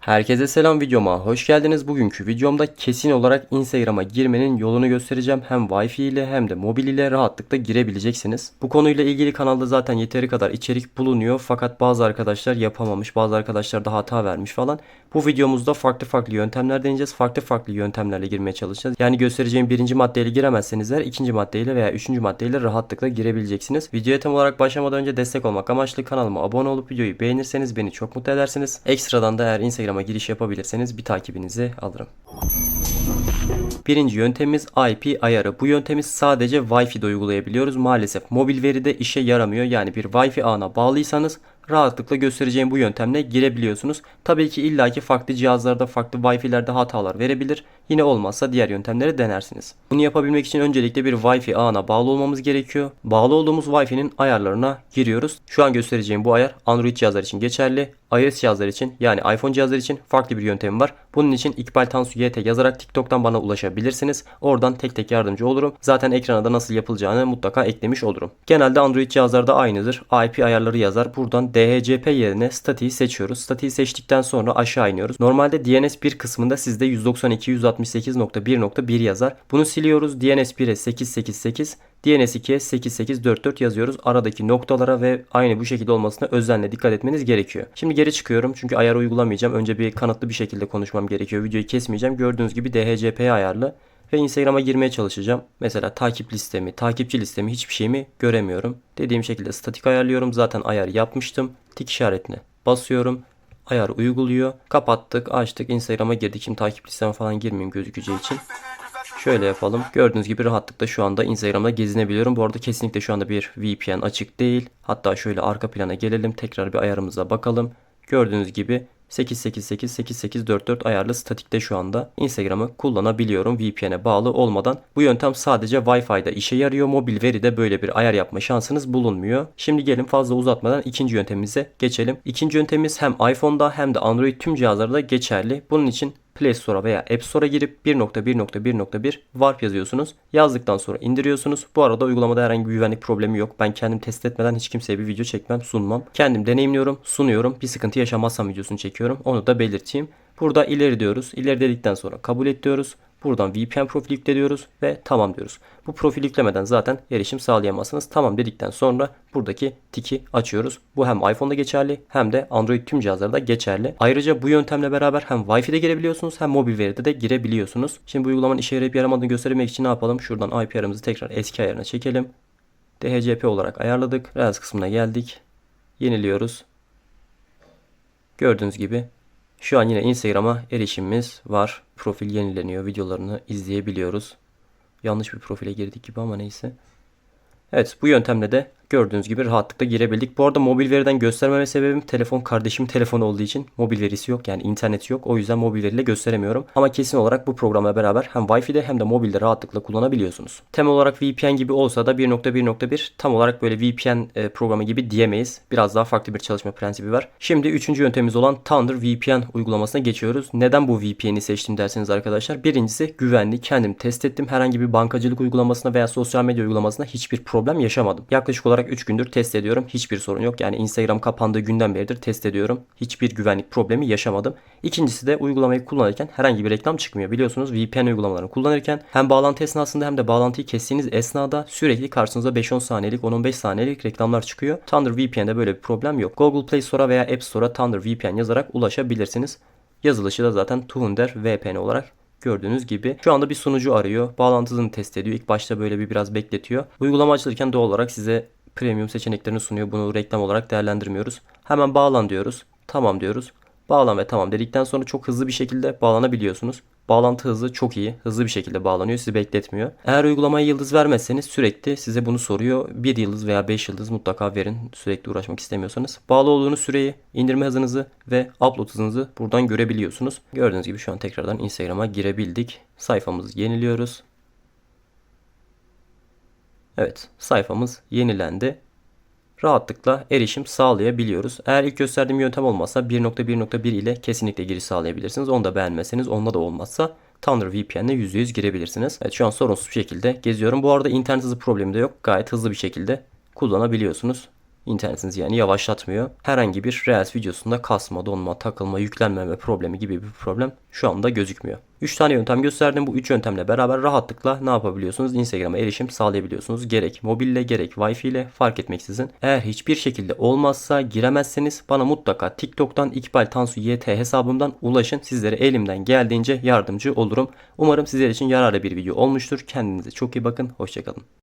Herkese selam videoma hoş geldiniz. Bugünkü videomda kesin olarak Instagram'a girmenin yolunu göstereceğim. Hem Wi-Fi ile hem de mobil ile rahatlıkla girebileceksiniz. Bu konuyla ilgili kanalda zaten yeteri kadar içerik bulunuyor. Fakat bazı arkadaşlar yapamamış, bazı arkadaşlar da hata vermiş falan. Bu videomuzda farklı farklı yöntemler deneyeceğiz. Farklı farklı yöntemlerle girmeye çalışacağız. Yani göstereceğim birinci maddeyle giremezseniz eğer ikinci maddeyle veya üçüncü maddeyle rahatlıkla girebileceksiniz. Videoya tam olarak başlamadan önce destek olmak amaçlı kanalıma abone olup videoyu beğenirseniz beni çok mutlu edersiniz. Ekstradan da eğer Instagram'a giriş yapabilirseniz bir takibinizi alırım. Birinci yöntemimiz IP ayarı. Bu yöntemi sadece Wi-Fi'de uygulayabiliyoruz. Maalesef mobil veride işe yaramıyor. Yani bir Wi-Fi ağına bağlıysanız rahatlıkla göstereceğim bu yöntemle girebiliyorsunuz. Tabii ki illaki farklı cihazlarda, farklı Wi-Fi'lerde hatalar verebilir. Yine olmazsa diğer yöntemleri denersiniz. Bunu yapabilmek için öncelikle bir Wi-Fi ağına bağlı olmamız gerekiyor. Bağlı olduğumuz Wi-Fi'nin ayarlarına giriyoruz. Şu an göstereceğim bu ayar Android cihazlar için geçerli. iOS cihazlar için yani iPhone cihazlar için farklı bir yöntemi var. Bunun için İkbal Tansu YT yazarak TikTok'tan bana ulaşabilirsiniz. Oradan tek tek yardımcı olurum. Zaten ekrana da nasıl yapılacağını mutlaka eklemiş olurum. Genelde Android cihazlarda aynıdır. IP ayarları yazar. Buradan DHCP yerine statiği seçiyoruz. Statiği seçtikten sonra aşağı iniyoruz. Normalde DNS 1 kısmında sizde 192.168.1.1 yazar. Bunu siliyoruz. DNS 1'e 888 DNS 2'ye 8844 yazıyoruz. Aradaki noktalara ve aynı bu şekilde olmasına özenle dikkat etmeniz gerekiyor. Şimdi geri çıkıyorum çünkü ayar uygulamayacağım. Önce bir kanıtlı bir şekilde konuşmam gerekiyor. Videoyu kesmeyeceğim. Gördüğünüz gibi DHCP ayarlı ve Instagram'a girmeye çalışacağım. Mesela takip listemi, takipçi listemi hiçbir şeyimi göremiyorum. Dediğim şekilde statik ayarlıyorum. Zaten ayar yapmıştım. Tik işaretine basıyorum. Ayar uyguluyor. Kapattık, açtık. Instagram'a girdik. Şimdi takip listeme falan girmeyeyim gözükeceği için. Şöyle yapalım. Gördüğünüz gibi rahatlıkla şu anda Instagram'da gezinebiliyorum. Bu arada kesinlikle şu anda bir VPN açık değil. Hatta şöyle arka plana gelelim. Tekrar bir ayarımıza bakalım. Gördüğünüz gibi 888 8844 ayarlı statikte şu anda Instagram'ı kullanabiliyorum VPN'e bağlı olmadan. Bu yöntem sadece Wi-Fi'de işe yarıyor. Mobil veride böyle bir ayar yapma şansınız bulunmuyor. Şimdi gelin fazla uzatmadan ikinci yöntemimize geçelim. İkinci yöntemimiz hem iPhone'da hem de Android tüm cihazlarda geçerli. Bunun için Play Store'a veya App Store'a girip 1.1.1.1 Warp yazıyorsunuz. Yazdıktan sonra indiriyorsunuz. Bu arada uygulamada herhangi bir güvenlik problemi yok. Ben kendim test etmeden hiç kimseye bir video çekmem, sunmam. Kendim deneyimliyorum, sunuyorum. Bir sıkıntı yaşamazsam videosunu çekiyorum. Onu da belirteyim. Burada ileri diyoruz. İleri dedikten sonra kabul et diyoruz. Buradan VPN profil yükle diyoruz ve tamam diyoruz. Bu profil yüklemeden zaten erişim sağlayamazsınız. Tamam dedikten sonra buradaki tiki açıyoruz. Bu hem iPhone'da geçerli hem de Android tüm cihazlarda geçerli. Ayrıca bu yöntemle beraber hem Wi-Fi'de girebiliyorsunuz hem mobil veride de girebiliyorsunuz. Şimdi bu uygulamanın işe yarayıp yaramadığını göstermek için ne yapalım? Şuradan IP ayarımızı tekrar eski ayarına çekelim. DHCP olarak ayarladık. Reels kısmına geldik. Yeniliyoruz. Gördüğünüz gibi şu an yine Instagram'a erişimimiz var. Profil yenileniyor. Videolarını izleyebiliyoruz. Yanlış bir profile girdik gibi ama neyse. Evet bu yöntemle de gördüğünüz gibi rahatlıkla girebildik. Bu arada mobil veriden göstermeme sebebim telefon kardeşim telefonu olduğu için mobil verisi yok yani interneti yok. O yüzden mobil veriyle gösteremiyorum. Ama kesin olarak bu programla beraber hem Wi-Fi'de hem de mobilde rahatlıkla kullanabiliyorsunuz. Temel olarak VPN gibi olsa da 1.1.1 tam olarak böyle VPN e, programı gibi diyemeyiz. Biraz daha farklı bir çalışma prensibi var. Şimdi üçüncü yöntemimiz olan Thunder VPN uygulamasına geçiyoruz. Neden bu VPN'i seçtim derseniz arkadaşlar. Birincisi güvenli. Kendim test ettim. Herhangi bir bankacılık uygulamasına veya sosyal medya uygulamasına hiçbir problem yaşamadım. Yaklaşık olarak 3 gündür test ediyorum. Hiçbir sorun yok. Yani Instagram kapandığı günden beridir test ediyorum. Hiçbir güvenlik problemi yaşamadım. İkincisi de uygulamayı kullanırken herhangi bir reklam çıkmıyor. Biliyorsunuz VPN uygulamalarını kullanırken hem bağlantı esnasında hem de bağlantıyı kestiğiniz esnada sürekli karşınıza 5-10 saniyelik 10-15 saniyelik reklamlar çıkıyor. Thunder VPN'de böyle bir problem yok. Google Play Store'a veya App Store'a Thunder VPN yazarak ulaşabilirsiniz. Yazılışı da zaten Thunder VPN olarak Gördüğünüz gibi şu anda bir sunucu arıyor. Bağlantısını test ediyor. İlk başta böyle bir biraz bekletiyor. Uygulama açılırken doğal olarak size premium seçeneklerini sunuyor. Bunu reklam olarak değerlendirmiyoruz. Hemen bağlan diyoruz. Tamam diyoruz. Bağlan ve tamam dedikten sonra çok hızlı bir şekilde bağlanabiliyorsunuz. Bağlantı hızı çok iyi. Hızlı bir şekilde bağlanıyor. Sizi bekletmiyor. Eğer uygulamaya yıldız vermezseniz sürekli size bunu soruyor. Bir yıldız veya 5 yıldız mutlaka verin. Sürekli uğraşmak istemiyorsanız. Bağlı olduğunuz süreyi, indirme hızınızı ve upload hızınızı buradan görebiliyorsunuz. Gördüğünüz gibi şu an tekrardan Instagram'a girebildik. Sayfamızı yeniliyoruz. Evet sayfamız yenilendi. Rahatlıkla erişim sağlayabiliyoruz. Eğer ilk gösterdiğim yöntem olmazsa 1.1.1 ile kesinlikle giriş sağlayabilirsiniz. Onu da beğenmezseniz onunla da olmazsa Thunder VPN ile %100 girebilirsiniz. Evet şu an sorunsuz bir şekilde geziyorum. Bu arada internet hızı problemi de yok. Gayet hızlı bir şekilde kullanabiliyorsunuz. İnternetinizi yani yavaşlatmıyor. Herhangi bir Reels videosunda kasma, donma, takılma, yüklenmeme problemi gibi bir problem şu anda gözükmüyor. 3 tane yöntem gösterdim. Bu 3 yöntemle beraber rahatlıkla ne yapabiliyorsunuz? Instagram'a erişim sağlayabiliyorsunuz. Gerek mobille gerek Wi-Fi ile fark etmeksizin. Eğer hiçbir şekilde olmazsa giremezseniz bana mutlaka TikTok'tan İkbal Tansu YT hesabımdan ulaşın. Sizlere elimden geldiğince yardımcı olurum. Umarım sizler için yararlı bir video olmuştur. Kendinize çok iyi bakın. Hoşçakalın.